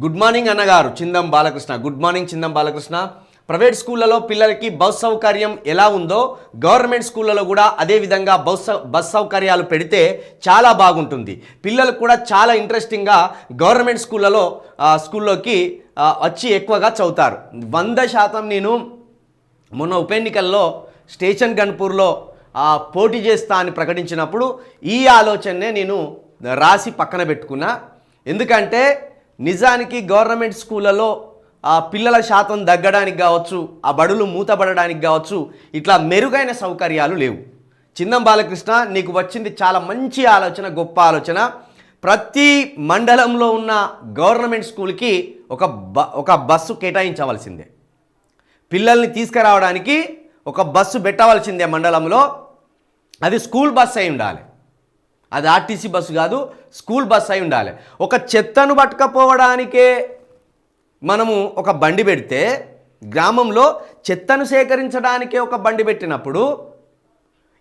Good morning అన్నగారు Chindam Balakrishna. Good morning Chindam Balakrishna. Private స్కూళ్ళలో పిల్లలకి బస్ సౌకర్యం ఎలా ఉందో గవర్నమెంట్ స్కూళ్ళలో కూడా అదే విధంగా బస్ సౌ- బస్ సౌకర్యాలు పెడితే చాలా బాగుంటుంది. పిల్లలు కూడా చాలా ఇంట్రెస్టింగ్గా గవర్నమెంట్ స్కూళ్ళలో స్కూల్లోకి వచ్చి ఎక్కువగా చదువుతారు. వంద శాతం నేను మొన్న ఉప ఎన్నికల్లో స్టేషన్ గన్పూర్లో పోటీ చేస్తా అని ప్రకటించినప్పుడు ఈ ఆలోచననే నేను రాసి పక్కన పెట్టుకున్నా. ఎందుకంటే నిజానికి గవర్నమెంట్ స్కూళ్ళలో ఆ పిల్లల శాతం తగ్గడానికి కావచ్చు ఆ బడులు మూతపడడానికి కావచ్చు ఇట్లా మెరుగైన సౌకర్యాలు లేవు. చిన్నం బాలకృష్ణ నీకు వచ్చింది చాలా మంచి ఆలోచన గొప్ప ఆలోచన. ప్రతి మండలంలో ఉన్న గవర్నమెంట్ స్కూల్కి ఒక బ ఒక బస్సు కేటాయించవలసిందే. పిల్లల్ని తీసుకురావడానికి ఒక బస్సు పెట్టవలసిందే మండలంలో. అది స్కూల్ బస్ అయి ఉండాలి. అది ఆర్టీసీ బస్సు కాదు స్కూల్ బస్సు అయి ఉండాలి. ఒక చెత్తను పట్టుకపోవడానికే మనము ఒక బండి పెడితే గ్రామంలో చెత్తను సేకరించడానికే ఒక బండి పెట్టినప్పుడు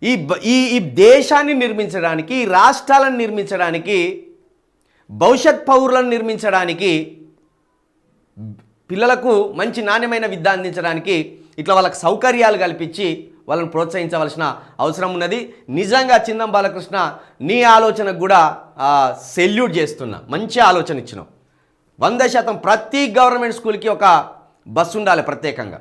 ఈ ఈ ఈ దేశాన్ని నిర్మించడానికి ఈ రాష్ట్రాలను నిర్మించడానికి భవిష్యత్ పౌరులను నిర్మించడానికి పిల్లలకు మంచి నాణ్యమైన విద్య అందించడానికి ఇట్లా వాళ్ళకి సౌకర్యాలు కల్పించి వాళ్ళని ప్రోత్సహించవలసిన అవసరం ఉన్నది. నిజంగా చిందం బాలకృష్ణ నీ ఆలోచనకు కూడా సెల్యూట్ చేస్తున్నా. మంచి ఆలోచన ఇచ్చినావు. వంద శాతం ప్రతి గవర్నమెంట్ స్కూల్కి ఒక బస్సు ఉండాలి ప్రత్యేకంగా.